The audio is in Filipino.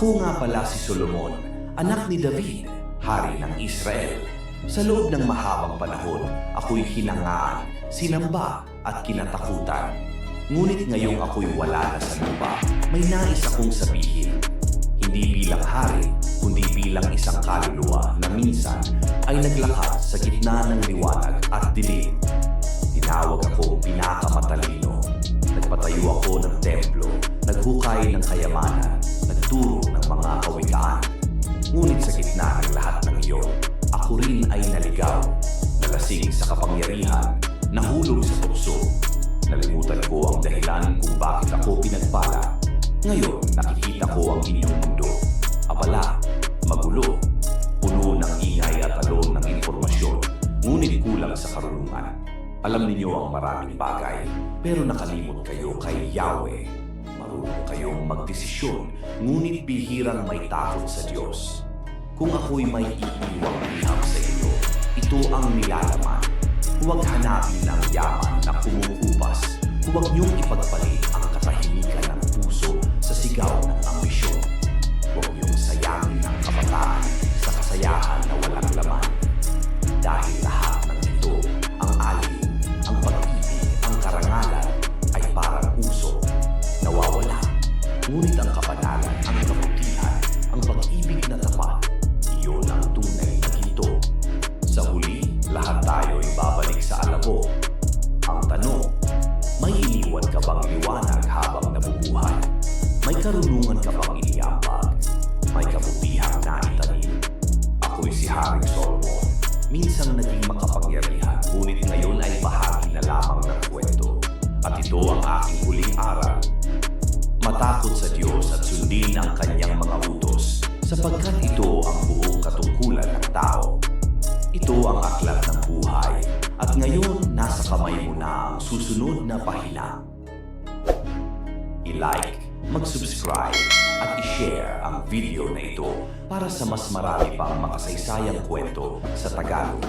Ako nga pala si Solomon, anak ni David, hari ng Israel. Sa loob ng mahabang panahon, ako'y hinangaan, sinamba at kinatakutan. Ngunit ngayong ako'y wala na sa lupa, may nais akong sabihin. Hindi bilang hari, kundi bilang isang kaluluwa na minsan ay naglakad sa gitna ng liwanag at dilim. Tinawag ako pinakamatalino. Nagpatayo ako ng templo, naghukay ng kayamanan, nagturo mga kawikaan. Ngunit sa gitna ng lahat ng iyon, ako rin ay naligaw, nalasing sa kapangyarihan, nahulog sa tukso. Nalimutan ko ang dahilan kung bakit ako pinagpala. Ngayon, nakikita ko ang inyong mundo. Abala, magulo, puno ng ingay at alon ng impormasyon, ngunit kulang sa karunungan. Alam ninyo ang maraming bagay, pero nakalimot kayo kay Yahweh. Marunong kayong magdesisyon, ngunit bihirang may takot sa Diyos. Kung ako'y may iiwang liham sa inyo, ito ang nilalaman. Huwag hanapin ang yaman na kumukupas. Huwag niyong ipagpalit ang katahimikan ng puso sa sigaw ng ambisyon. Huwag niyong sayangin ang kabataan sa kasayahan na walang laman. Dahil iniwan ka bang liwanag habang nabubuhay? May karunungan ka bang iniambag? May kabutihang naitanim? Ako'y si Haring Solomon. Minsang naging makapangyarihan, ngunit ngayon ay bahagi na lamang ng kwento. At ito ang aking huling aral. Matakot sa Diyos at sundin ang kanyang mga utos, sapagkat ito ang buong katungkulan ng tao. Ito ang aklat ng buhay, at ngayon nasa kamay mo na ang susunod na pahina. I-like, mag-subscribe, at i-share ang video na ito para sa mas marami pang makasaysayang kwento sa Tagalog.